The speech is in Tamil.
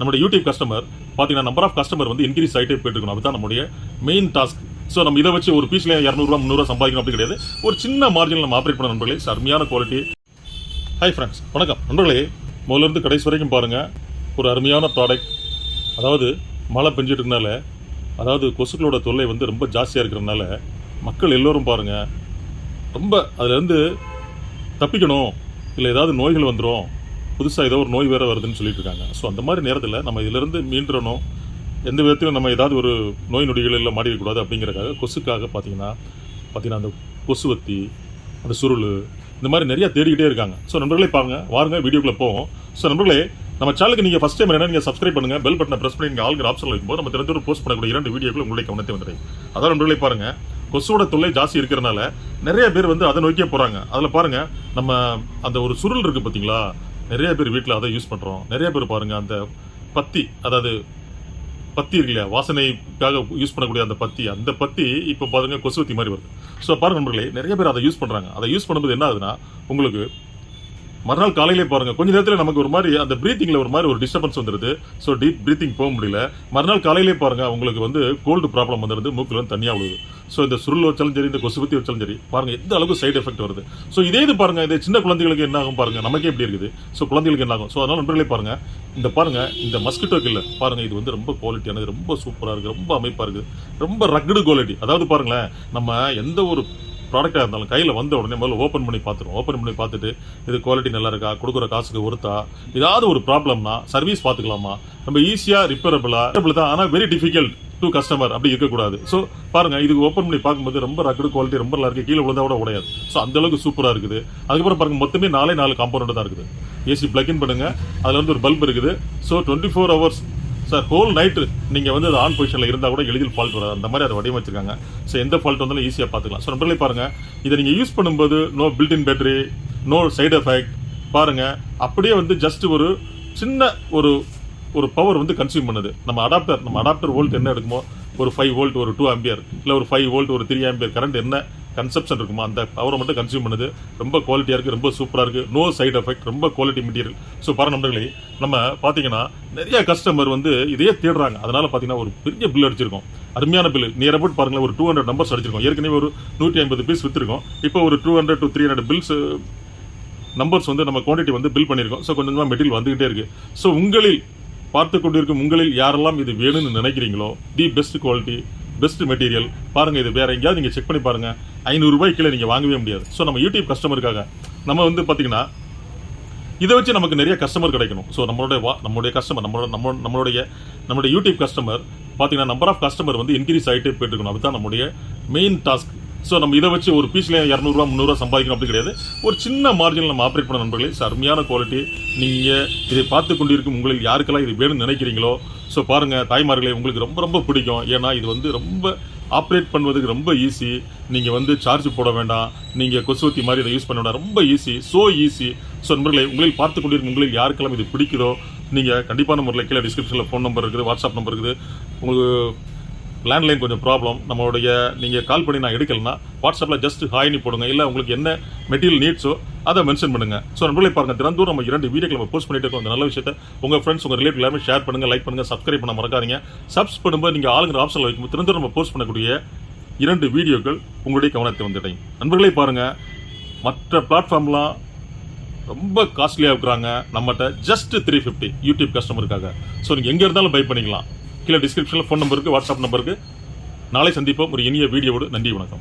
நம்மளுடைய யூடியூப் கஸ்டமர் பார்த்தீங்கன்னா நம்பர் ஆஃப் கஸ்டமர் வந்து இன்க்ரீஸ் ஆகிட்டே போயிட்டு இருக்கணும். அதுதான் நம்முடைய மெயின் டாஸ்க் ஸோ நம்ம இதை வச்சு ஒரு பீஸ்ல இரநூறுவா முந்நூறுவா சம்பாதிக்கணும் அப்படி கிடையாது. ஒரு சின்ன மார்ஜினில் நம்ம ஆப்ரேட் பண்ண நண்பர்களே. அருமையான குவாலிட்டி ஹை ஃப்ரெண்ட்ஸ் வணக்கம். நண்பர்களே முதல்ல இருந்து கடைசி வரைக்கும் பாருங்கள் ஒரு அருமையான ப்ராடக்ட் அதாவது மழை பெஞ்சிட்டு இருக்கனால அதாவது கொசுக்களோட தொல்லை வந்து ரொம்ப ஜாஸ்தியாக இருக்கிறதுனால மக்கள் எல்லோரும் பாருங்கள் ரொம்ப அதுலேருந்து தப்பிக்கணும். இல்லை ஏதாவது நோய்கள் வந்துடும் புதுசாக ஏதோ ஒரு நோய் வேறு வருதுன்னு சொல்லிட்டு இருக்காங்க ஸோ அந்த மாதிரி நேரத்தில் நம்ம இதிலிருந்து மீண்டுறணும். எந்த விதத்திலும் நம்ம ஏதாவது ஒரு நோய் நொடிகளில் மாடிவிடக்கூடாது அப்படிங்கிறக்காக கொசுக்காக பார்த்தீங்கன்னா பார்த்தீங்கன்னா அந்த கொசுவத்தி அந்த சுருள் இந்த மாதிரி நிறையா தேடிக்கிட்டே இருக்காங்க. ஸோ நண்பர்களே பாருங்க வாருங்க வீடியோக்குள்ள போவோம். ஸோ நண்பர்களே நம்ம சேனலுக்கு நீங்கள் ஃபஸ்ட் டைம் என்ன நீங்கள் சப்ஸ்கிரைப் பண்ணுங்கள் பெல் பட்டனை ப்ரெஸ் பண்ணி நீங்கள் ஆளுங்கிற ஆப்ஷன் இருக்கும்போது நம்ம தினத்தோடு போஸ்ட் பண்ணக்கூடிய இரண்டு வீடியோக்கள் உங்களுடைய கவனத்தை வந்துடுறேன் அதான் நண்பர்களே பாருங்க கொசுவோட தொல்லை ஜாஸ்தி இருக்கிறனால நிறைய பேர் வந்து அதை நோக்கியே போகிறாங்க அதில் பாருங்கள் நம்ம அந்த ஒரு சுருள் இருக்குது பார்த்தீங்களா நிறைய பேர் வீட்டில் அதை யூஸ் பண்ணுறோம் நிறைய பேர் பாருங்கள் அந்த பத்தி அதாவது பத்தி இருக்கு இல்லையா வாசனைக்காக யூஸ் பண்ணக்கூடிய அந்த பத்தி அந்த பத்தி இப்போ பாருங்கள் கொசுவத்தி மாதிரி வருது. ஸோ பாருங்க நண்பர்களே நிறைய பேர் அதை யூஸ் பண்ணுறாங்க அதை யூஸ் பண்ணும்போது என்ன ஆகுதுன்னா உங்களுக்கு மறுநாள் காலையிலே பாருங்க. கொஞ்ச நேரத்தில் நமக்கு ஒரு மாதிரி அந்த ப்ரீத்திங்கில் ஒரு மாதிரி ஒரு டிஸ்டர்பன்ஸ் வந்துருது. ஸோ டீப் ப்ரீத்திங் போக முடியல. மறுநாள் காலையிலே பாருங்க உங்களுக்கு வந்து கோல்டு ப்ராப்ளம் வந்துருது. மூக்கில் வந்து தனியாக விழுது. ஸோ இந்த சுருள் வச்சாலும் சரி இந்த கொசுபத்தி வச்சாலும் சரி பாருங்க எந்த அளவுக்கு சைடு எஃபெக்ட் வருது. ஸோ இதே இது பாருங்க இது சின்ன குழந்தைகளுக்கு என்ன ஆகும் பாருங்க நமக்கே எப்படி இருக்குது. ஸோ குழந்தைகளுக்கு என்ன ஆகும்? ஸோ அதனால் நண்பர்களே பாருங்க இந்த பாருங்க இந்த மஸ்கிட்டோ இல்லை பாருங்க இது வந்து ரொம்ப குவாலிட்டியானது ரொம்ப சூப்பராக இருக்குது ரொம்ப அமைப்பாக இருக்குது ரொம்ப ரக்குடு குவாலிட்டி அதாவது பாருங்களேன் நம்ம எந்த ஒரு ப்ராடக்டாக இருந்தாலும் கையில் வந்த உடனே முதல்ல ஓப்பன் பண்ணி பார்த்துருவோம். ஓப்பன் பண்ணி பார்த்துட்டு இது குவாலிட்டி நல்லா இருக்கா கொடுக்குற காசுக்கு ஒருத்தா ஏதாவது ஒரு ப்ராப்ளம்னா சர்வீஸ் பார்த்துக்கலாமா? நம்ம ஈஸியாக ரிப்பேரபிளாக தான். ஆனால் வெரி டிஃபிகல்ட் டு கஸ்டமர் அப்படி இருக்கக்கூடாது. ஸோ பாருங்க இதுக்கு ஓப்பன் பண்ணி பார்க்கும்போது ரொம்ப ரக்கடு குவாலிட்டி ரொம்ப நல்லா இருக்குது கீழே விழுந்தா கூட உடையாது. ஸோ அந்த அளவுக்கு சூப்பராக இருக்குது. அதுக்கப்புறம் பாருங்க மொத்தமே நாலே நாலு காம்பவுண்ட் தான் இருக்குது. ஏசி பிளக்இன் பண்ணுங்க. அதில் வந்து ஒரு பல்ப் இருக்குது. So twenty four hours sir whole night நீங்கள் வந்து அது ஆன் பொசிஷனில் இருந்தால் கூட எளிதில் ஃபால்ட் வராது. அந்த மாதிரி அதை வடிவமைச்சிருக்காங்க. ஸோ எந்த ஃபால்ட் வந்தாலும் ஈஸியாக பார்த்துக்கலாம். ஸோ நம்பர்களே பாருங்கள் இதை நீங்கள் யூஸ் பண்ணும்போது no built in battery no side effect பாருங்கள் அப்படியே வந்து ஜஸ்ட் ஒரு சின்ன ஒரு ஒரு பவர் வந்து கன்சியூம் பண்ணுது. நம்ம அடாப்டர் நம்ம அடாப்டர் வோல்ட் என்ன எடுக்குமோ? ஒரு ஃபைவ் வோல்ட் ஒரு டூ ஆம்பியர் இல்லை ஒரு ஃபைவ் வோல்ட் ஒரு த்ரீ ஆம்பியர் கரண்ட் என்ன? கன்செப்ஷன் இருக்குமா? அந்த பவரை மட்டும் கன்சியூம் பண்ணுது. ரொம்ப குவாலிட்டியாக இருக்குது ரொம்ப சூப்பராக இருக்குது நோ சைட் எஃபெக்ட் ரொம்ப குவாலிட்டி மெட்டீரியல் ஸோ பாரு நண்பர்களே நம்ம பார்த்தீங்கன்னா நிறைய கஸ்டமர் வந்து இதையே தேடுறாங்க. அதனால் பார்த்தீங்கன்னா ஒரு பெரிய பில் அடிச்சிருக்கோம். அருமையான பில் நியர் அபவுட் பாருங்களேன் ஒரு டூ ஹண்ட்ரட் நம்பர்ஸ் அடிச்சிருக்கோம். ஏற்கனவே ஒரு நூற்றி ஐம்பது பீஸ் விற்றுருக்கோம் இப்போ ஒரு two hundred to three hundred pills numbers வந்து நம்ம குவான்டிட்டி வந்து பில் பண்ணியிருக்கோம். ஸோ கொஞ்சம் கொஞ்சமாக மெட்டீரியல் வந்துகிட்டே இருக்குது ஸோ உங்களில் பார்த்து கொண்டிருக்கும் உங்களில் யாரெல்லாம் இது வேணும்னு நினைக்கிறீங்களோ the best quality best material பாருங்கள் இது வேறு எங்கேயாவது நீங்கள் செக் பண்ணி பாருங்கள் ஐநூறுரூபாய் கீழே நீங்கள் வாங்கவே முடியாது. ஸோ நம்ம யூடியூப் கஸ்டமருக்காக நம்ம வந்து பார்த்தீங்கன்னா இதை வச்சு நமக்கு நிறைய கஸ்டமர் கிடைக்கணும். ஸோ நம்மளுடைய வா நம்மளுடைய கஸ்டமர் நம்மளோட நம்ம நம்மளுடைய நம்மளுடைய யூடியூப் கஸ்டமர் பார்த்தீங்கன்னா நம்பர் ஆஃப் கஸ்டமர் வந்து இன்க்ரீஸ் ஆகிட்டே போயிட்டு இருக்கணும் அதுதான் நம்முடைய மெயின் டாஸ்க் ஸோ நம்ம இதை வச்சு ஒரு பீஸ்ல இரநூறுவா முந்நூறுவா சம்பாதிக்கணும். அப்படி கிடையாது. ஒரு சின்ன மார்ஜினில் நம்ம ஆப்ரேட் பண்ண நண்பர்களே ஸோ அருமையான குவாலிட்டி நீங்கள் இதை பார்த்து கொண்டிருக்கும் உங்களில் யாருக்கெல்லாம் இது வேணும்னு நினைக்கிறீங்களோ ஸோ பாருங்கள் தாய்மார்களே உங்களுக்கு ரொம்ப ரொம்ப பிடிக்கும். ஏன்னா இது வந்து ரொம்ப ஆப்ரேட் பண்ணுவதுக்கு ரொம்ப ஈஸி நீங்கள் வந்து சார்ஜ் போட வேண்டாம். நீங்கள் கொசுவத்தி மாதிரி இதை யூஸ் பண்ண வேண்டாம். ரொம்ப ஈஸி ஸோ ஈஸி ஸோ நண்பர்களை உங்களில் பார்த்து கொண்டிருக்கும் உங்களில் யாருக்கெல்லாம் இது பிடிக்குதோ நீங்கள் கண்டிப்பான முறையில் கீழே டிஸ்கிரிப்ஷனில் ஃபோன் நம்பர் இருக்குது வாட்ஸ்அப் நம்பர் இருக்குது. உங்களுக்கு லேண்ட்லைன் கொஞ்சம் ப்ராப்ளம் நம்மளுடைய நீங்கள் கால் பண்ணி நான் எடுக்கலைன்னா வாட்ஸ்அப்பில் ஜஸ்ட் ஹாய்னி போடுங்க. இல்லை உங்களுக்கு என்ன மெட்டீரியல் நீட்ஸோ அதை மென்ஷன் பண்ணுங்க. ஸோ நம்மளே பாருங்கள் தினந்தோறும் நம்ம இரண்டு வீடியோக்கள் நம்ம போஸ்ட் பண்ணிட்டு இருக்கோம். அந்த நல்ல விஷயத்தை உங்கள் ஃப்ரெண்ட்ஸ் உங்கள் ரிலேட்டிவ் எல்லாமே ஷேர் பண்ணுங்கள் லைக் பண்ணுங்கள் சப்ஸ்கிரைப் பண்ண மறக்காதீங்க. சப்ஸ் பண்ணும்போது நீங்கள் ஆளுங்கிற ஆப்ஷனில் வைக்கும்போது தினந்தோறும் நம்ம போஸ்ட் பண்ணக்கூடிய இரண்டு வீடியோக்கள் உங்களுடைய கவனத்தை வந்துட்டேன். நண்பர்களே பாருங்கள் மற்ற பிளாட்ஃபார்ம்லாம் ரொம்ப காஸ்ட்லியாக இருக்கிறாங்க நம்மகிட்ட ஜஸ்ட் த்ரீ ஃபிஃப்டி யூடியூப் கஸ்டமருக்காக ஸோ நீங்கள் எங்கே இருந்தாலும் பை பண்ணிக்கலாம். கீழே டிஸ்கிரிப்ஷனில் ஃபோன் நம்பருக்கு வாட்ஸ்அப் நம்பருக்கு நாளை சந்திப்போம். ஒரு இனிய வீடியோவோடு நன்றி வணக்கம்.